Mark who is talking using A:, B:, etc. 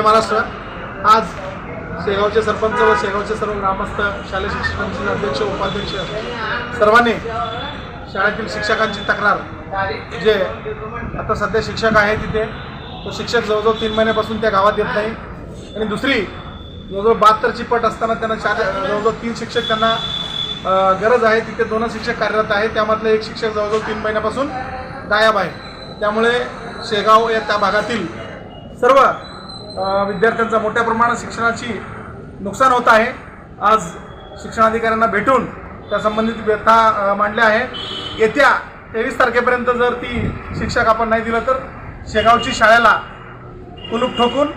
A: महाराष्ट्र. आज शेगावचे सरपंच व शेगावचे सर्व ग्रामस्थ शालेय शिक्षकांचे अध्यक्ष उपाध्यक्ष सर्वांनी शाळेतील शिक्षकांची तक्रार. जे आता सध्या शिक्षक आहे तिथे तो शिक्षक जवळजवळ तीन महिन्यापासून त्या गावात येत नाही. आणि दुसरी जवळजवळ बहात्तरची पट असताना त्यांना चार जवळजवळ तीन शिक्षक त्यांना गरज आहे. तिथे दोनच शिक्षक कार्यरत आहे त्यामधले एक शिक्षक जवळजवळ तीन महिन्यापासून गायब आहे. त्यामुळे शेगाव या त्या भागातील सर्व विद्यार्थ्यांचा मोठ्या प्रमाणात शिक्षणाची नुकसान होत आहे. आज शिक्षणाधिकाऱ्यांना भेटून त्या संबंधित व्यथा मांडल्या आहे येत्या तेवीस तारखेपर्यंत जर ती शिक्षक आपण नाही दिलं तर शेगावची शाळेला कुलूप ठोकून